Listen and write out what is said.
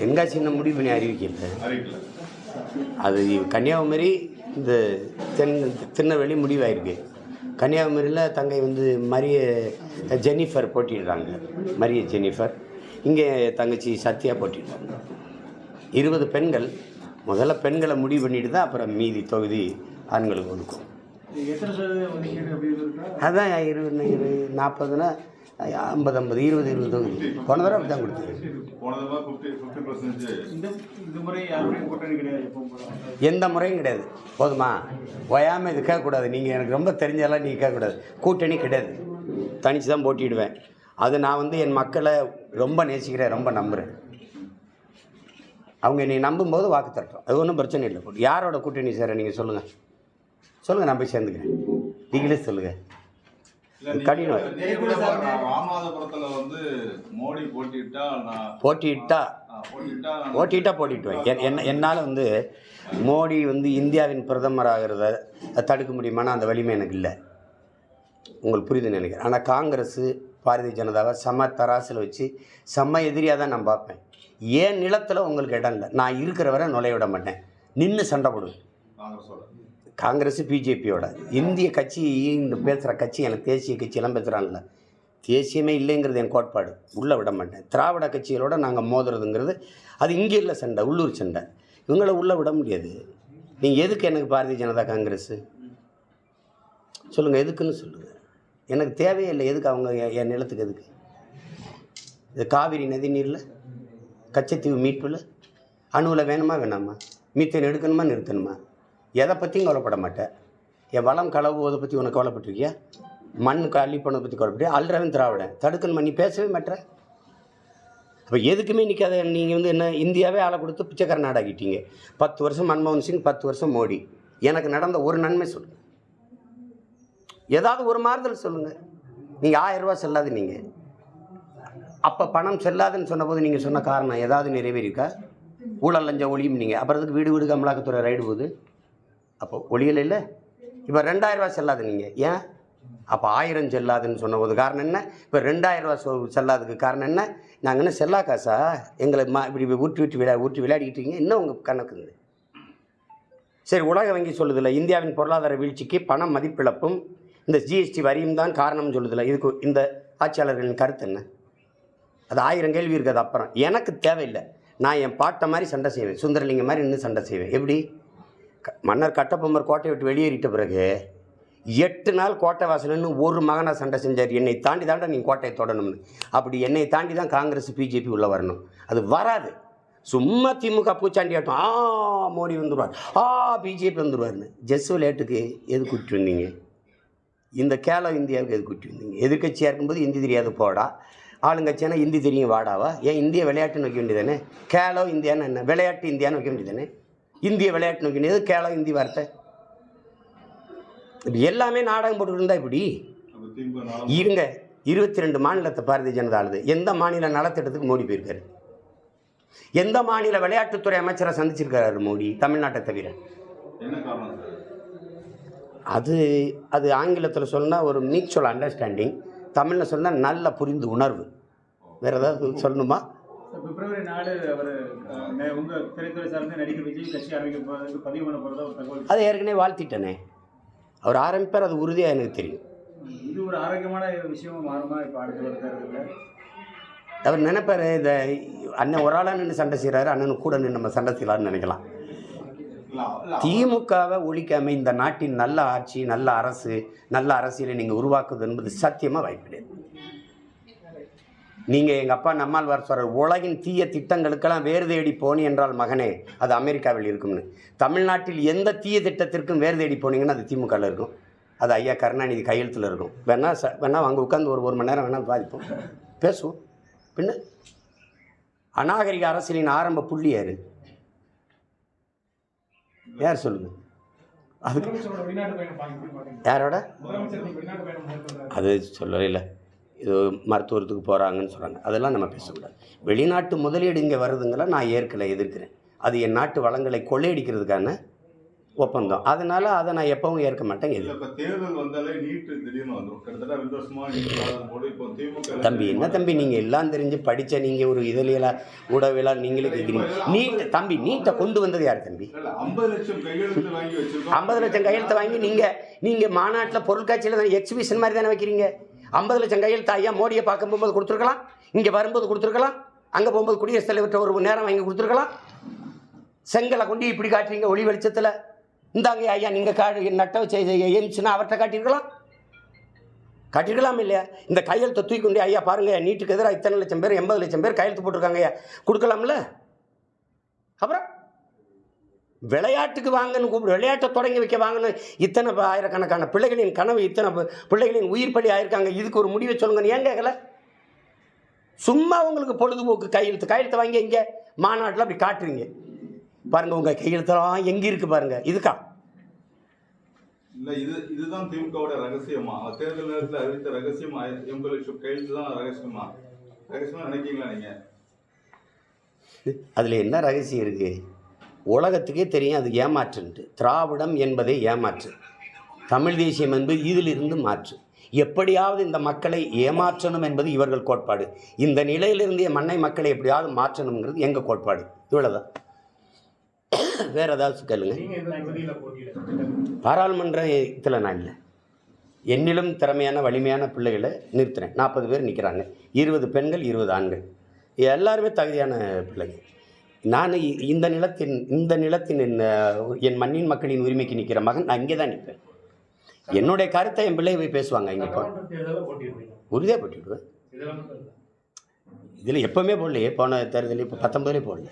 தென்காசி இன்னும் முடிவு பண்ணி அறிவிக்கல. அது கன்னியாகுமரி இந்த தென் திருநெல்வேலி முடிவாயிருக்கு. கன்னியாகுமரியில் தங்கை வந்து மரிய ஜெனிஃபர் போட்டிடுறாங்க. Maria Jennifer. இங்கே தங்கச்சி சத்யா போட்டிடுறாங்க. இருபது பெண்கள் முதல்ல பெண்களை முடிவு பண்ணிட்டு தான் அப்புறம் மீதி தொகுதி ஆண்களுக்கு ஒதுக்கும். அதான் இருபது இரு நாற்பதுனா ஐம்பது ஐம்பது இருபது இருபது தொகுதி. போன தடவை அப்படி தான் கொடுத்தது எந்த முறையும் கிடையாது. போதுமா? ஓயாமல் இது கேட்கக்கூடாது. நீங்கள் எனக்கு ரொம்ப தெரிஞ்சதெல்லாம் நீங்கள் கேட்கக்கூடாது. கூட்டணி கிடையாது. தனித்து தான் போட்டிடுவேன் அது நான் வந்து என் மக்களை ரொம்ப நேசிக்கிறேன் ரொம்ப நம்புகிறேன் அவங்க என்னை நம்பும்போது வாக்கு தட்டுறோம் அது ஒன்றும் பிரச்சனை இல்லை. யாரோட கூட்டணி சார் நீங்கள் சொல்லுங்கள் சொல்லுங்கள் நான் போய் சேர்ந்துக்கிறேன். நீங்களே சொல்லுங்கள் கடினம். ராமநாதபுரத்துல வந்து மோடி போட்டிட்டுவேன் என் என்ன என்னால் வந்து மோடி வந்து இந்தியாவின் பிரதமர் ஆகிறத தடுக்க முடியுமானா அந்த வலிமை எனக்கு இல்லை. உங்களுக்கு புரியுதுன்னு நினைக்கிறேன். ஆனால் காங்கிரஸ் பாரதிய ஜனதாவை சம தராசில் வச்சு செம்ம எதிரியாக தான் நான் பார்ப்பேன். ஏன் நிலத்தில் உங்களுக்கு இடம் இல்லை? நான் இருக்கிற வரை நுழைய விட மாட்டேன். நின்று சண்டை போடுவேன். காங்கிரஸ் பிஜேபியோட. இந்திய கட்சி இந்த பேசுகிற கட்சி எனக்கு தேசிய கட்சியெல்லாம் பேசுகிறாங்கல்ல தேசியமே இல்லைங்கிறது என் கோட்பாடு. உள்ளே விட மாட்டேன். திராவிட கட்சிகளோட நாங்கள் மோதுறதுங்கிறது அது இங்கே இல்லை சண்டை உள்ளூர் சண்டை. இவங்கள உள்ளே விட முடியாது. நீங்கள் எதுக்கு எனக்கு பாரதிய ஜனதா காங்கிரஸ்? சொல்லுங்கள் எதுக்குன்னு சொல்லுங்கள் எனக்கு தேவையே இல்லை எதுக்கு அவங்க என் என் நிலத்துக்கு எதுக்கு? இது காவிரி நதி நீரில்? கச்சத்தீவு மீட்பில்? அணுவில் வேணுமா வேணாமா? மீத்தேன் எடுக்கணுமா நிறுத்தணுமா? எதை பற்றியும் கவலைப்பட மாட்டேன். என் வளம் களவுவதை பற்றி உனக்கு கவலைப்பட்டிருக்கியா? மண் அள்ளி போனதை பற்றி கவலைப்பட்டு அல்றவன் திராவிடன். தடுக்கணுமா நீ பேசவே மாட்டேற அப்போ எதுக்குமே நிற்காத நீங்கள் வந்து என்ன இந்தியாவே ஆளை கொடுத்து பிச்சைக்கார நாடாக்கிட்டீங்க. பத்து வருஷம் மன்மோகன் சிங் பத்து வருஷம் மோடி. எனக்கு நடந்த ஒரு நன்மை சொல்லுங்கள் ஏதாவது ஒரு மாறுதல் சொல்லுங்கள் நீங்கள் ஆயிரம் செல்லாது நீங்கள் அப்போ பணம் செல்லாதுன்னு சொன்னபோது நீங்கள் சொன்ன காரணம் ஏதாவது நிறைவேறிக்கா ஊழல் லஞ்ச ஒளியும் நீங்கள் அப்புறத்துக்கு வீடு வீடு அமலாக்கத்துறை ரைடு போகுது? அப்போ ஒளியில் இல்லை? இப்போ ரெண்டாயிரம் செல்லாது நீங்கள் ஏன்? அப்போ ஆயிரம் செல்லாதுன்னு சொன்னபோது காரணம் என்ன? இப்போ ரெண்டாயிரம் சொ செல்லாததுக்கு காரணம் என்ன? நாங்கள் என்ன செல்லா காசா எங்களை மா இப்படி ஊற்றி ஊட்டி விளையா ஊற்றி விளையாடிக்கிட்டு இருக்கீங்க. இன்னும் உங்கள் கணக்குங்க சரி உலக வங்கி சொல்லுதில்ல இந்தியாவின் பொருளாதார வீழ்ச்சிக்கு பண மதிப்பிழப்பும் இந்த ஜிஎஸ்டி வரியும் தான் காரணம்னு சொல்லுதில்ல இதுக்கு இந்த ஆட்சியாளர்களின் கருத்து என்ன? அது ஆயிரம் கேள்வி இருக்குது அப்புறம். எனக்கு தேவையில்லை. நான் என் பாட்டை மாதிரி சண்டை செய்வேன். சுந்தரலிங்கம் மாதிரி இன்னும் சண்டை செய்வேன். எப்படி? மன்னர் கட்டபொம்மர் கோட்டையை விட்டு வெளியேறிட்ட பிறகு எட்டு நாள் கோட்டை வாசல்னு ஒரு மகனாக சண்டை செஞ்சார். என்னை தாண்டி தாண்டா நீ கோட்டையை தொடணும்னு. அப்படி என்னை தாண்டி தான் காங்கிரஸ் பிஜேபி உள்ளே வரணும். அது வராது. சும்மா திமுக பூச்சாண்டி ஆட்டம். ஆ மோடி வந்துடுவார் ஆ பிஜேபி வந்துடுவார்னு ஜெஸ் விளையாட்டுக்கு எது குட்டி வந்தீங்க? இந்த கேலோ இந்தியாவுக்கு எது குட்டி வந்தீங்க? எதிர்கட்சியாக இருக்கும்போது இந்தி தெரியாது போடா. ஆளுங்கட்சியானா இந்தி தெரியும் வாடாவா? ஏன் இந்திய விளையாட்டுன்னு வைக்க வேண்டியதானே கேலோ இந்தியான்னு என்ன? விளையாட்டு இந்தியான்னு வைக்க வேண்டியதானே இந்திய விளையாட்டுன்னு வைக்க வேண்டியது கேலோ ஹிந்தி வார்த்தை இப்படி எல்லாமே நாடகம் போட்டுக்கிட்டு இருந்தா இப்படி இருங்க இருபத்தி ரெண்டு மாநிலத்தை பாரதிய ஜனதா ஆளுது. எந்த மாநில நலத்திட்டத்துக்கு மோடி போயிருக்காரு? எந்த மாநில விளையாட்டுத்துறை அமைச்சரை சந்திச்சிருக்காரு மோடி தமிழ்நாட்டை தவிர? அது அது ஆங்கிலத்தில் சொன்னால் ஒரு மியூச்சுவல் அண்டர்ஸ்டாண்டிங் தமிழில் சொன்னால் நல்ல புரிந்து உணர்வு. வேறு ஏதாவது சொல்லணுமா? பிப்ரவரி நாலு அவர் உங்க திரைத்துறை சார்ந்து நடிகர் விஜய் கட்சி ஆரம்பிக்க பதிவு பண்ண போறதா ஒரு தகவல் அதை ஏற்கனவே வாழ்த்திட்டனே. அவர் ஆரம்பிப்பார் அது உறுதியாக எனக்கு தெரியும். இது ஒரு ஆரோக்கியமான விஷயமா மாறுமா இப்போ அடுத்த தேர்தலில் அவர் நினைப்பார் இந்த அண்ணன் ஒரு ஆளாக நின்று சண்டை செய்கிறாரு அண்ணன் கூட நின்று நம்ம சண்டை செய்யலாம்னு நினைக்கலாம். திமுகவை ஒழிக்காம இந்த நாட்டின் நல்ல ஆட்சி நல்ல அரசு நல்ல அரசியலை நீங்கள் உருவாக்குவது என்பது சத்தியமாக வாய்ப்பு கிடையாது. நீங்கள் எங்கள் அப்பா நம்மாழ்வார் சொல்கிறார் உலகின் தீய திட்டங்களுக்கெல்லாம் வேறு தேடி போனி என்றால் மகனே அது அமெரிக்காவில் இருக்கும்னு. தமிழ்நாட்டில் எந்த தீய திட்டத்திற்கும் வேறு தேடி போனீங்கன்னா அது திமுகவில் இருக்கும். அது ஐயா கருணாநிதி கையெழுத்தில் இருக்கும். வேணா ச வேணா அங்கே உட்காந்து ஒரு ஒரு மணி நேரம் வேணால் பாதிப்போம் பேசுவோம். பின்ன? அநாகரிக அரசியலின் ஆரம்ப புள்ளி யாரு? யார் சொல்லுங்கள் அதுக்கு யாரோட? அது சொல்லவே இல்லை. இது மருத்துவத்துக்கு போகிறாங்கன்னு சொல்கிறாங்க அதெல்லாம் நம்ம பேசக்கூடாது. வெளிநாட்டு முதலீடு இங்கே வருதுங்களா? நான் ஏற்கலை எதிர்க்கிறேன். அது என் நாட்டு வளங்களை கொள்ளையடிக்கிறதுக்கான ஒப்பந்தம். அதனால அதை நான் எப்பவும் ஏற்க மாட்டேன் இல்ல இது இப்ப தேர்தல் வந்தாலே நீட்டு திடீர்னு வந்துரும். கிட்டத்தட்ட ரெண்டு வருஷமா நீட் இல்லாத போது இப்போ திமுக தம்பி என்ன தம்பி? நீங்கள் எல்லாம் தெரிஞ்சு படித்த நீங்கள் ஒரு இதழியலா ஊடகவியலாளர் நீங்களே கேட்குறீங்க நீட் தம்பி நீட்டை கொண்டு வந்தது யார் தம்பி? ஐம்பது லட்சம் கையெழுத்து வாங்கி வச்சிருக்கோம். ஐம்பது லட்சம் கையெழுத்தை வாங்கி நீங்கள் நீங்கள் மாநாட்டில் பொருட்காட்சியில் எக்ஸிபிஷன் மாதிரி தானே வைக்கிறீங்க? ஐம்பது லட்சம் கையெழுத்து ஐயா மோடியை பார்க்க போகும்போது கொடுத்துருக்கலாம்? இங்கே வரும்போது கொடுத்துருக்கலாம்? அங்கே போகும்போது குடியரசுத் தலைவர்கிட்ட ஒரு நேரம் வாங்கி கொடுத்துருக்கலாம்? செங்கலை கொண்டு இப்படி காட்டுறீங்க ஒளி வெளிச்சத்தில். இந்தாங்க ஐயா நீங்கள் கா நட்ட வச்ச எய்ம்ஸ்னா அவர்கிட்ட காட்டியிருக்கலாம். காட்டியிருக்கலாம் இல்லையா? இந்த கையெழுத்தை தூக்கி கொண்டு ஐயா பாருங்க நீட்டுக்கு எதிராக இத்தனை லட்சம் பேர் எண்பது லட்சம் பேர் கையெழுத்து போட்டிருக்காங்க ஐயா. கொடுக்கலாம்ல? அப்புறம்? விளையாட்டுக்கு வாங்கன்னு கூப்பிடு விளையாட்டை தொடங்கி வைக்க வாங்கன்னு இத்தனை ஆயிரக்கணக்கான பிள்ளைகளின் கனவு இத்தனை பிள்ளைகளின் உயிர் பலி ஆயிருக்காங்க. இதுக்கு ஒரு முடிவை சொல்லுங்கன்னு ஏன் கேட்கல சும்மா உங்களுக்கு பொழுதுபோக்கு கையெழுத்து கையெழுத்து வாங்கி இங்கே மாநாட்டில் அப்படி காட்டுறீங்க. பாருங்க உங்க கையெழுத்தெல்லாம் எங்க இருக்கு பாருங்க. இதுக்கா? இல்ல இது இதுதான் திமுகவோட ரகசியமா? தேர்தல் நேரத்துல அறிவித்த ரகசியமா எண்பது லட்சம் கையெழுத்து தான் ரகசியமா? ரகசியமா நினைக்கிறீங்களா நீங்க? அதில் என்ன ரகசியம் இருக்கு? உலகத்துக்கே தெரியும் அது ஏமாற்றுன்ட்டு. திராவிடம் என்பதே ஏமாற்று. தமிழ் தேசியம் என்பது இதிலிருந்து மாற்று. எப்படியாவது இந்த மக்களை ஏமாற்றணும் என்பது இவர்கள் கோட்பாடு. இந்த நிலையிலிருந்து என் மண்ணை மக்களை எப்படியாவது மாற்றணுங்கிறது எங்கள் கோட்பாடு? இவ்வளோதான் வேறு ஏதாவது கேளுங்க. நீங்க இதில் பாராளுமன்றத்தில் நான் இல்லை. என்னிலும் திறமையான வலிமையான பிள்ளைகளை நிறுத்தினேன். நாற்பது பேர் நிற்கிறாங்க இருபது பெண்கள் இருபது ஆண்கள். எல்லாருமே தகுதியான பிள்ளைங்க. நான் இ- இந்த நிலத்தின் இந்த நிலத்தின் என் மண்ணின் மக்களின் உரிமைக்கு நிற்கிற மகன் நான் இங்கே தான் நிற்பேன் என்னுடைய கருத்தை என் பிள்ளை போய் பேசுவாங்க இங்கே உறுதியாக போட்டுவிடுவேன். இதில் எப்போவுமே போடலையே போன தேர்தலில் இப்போ பத்தொம்பதுலேயே போடல.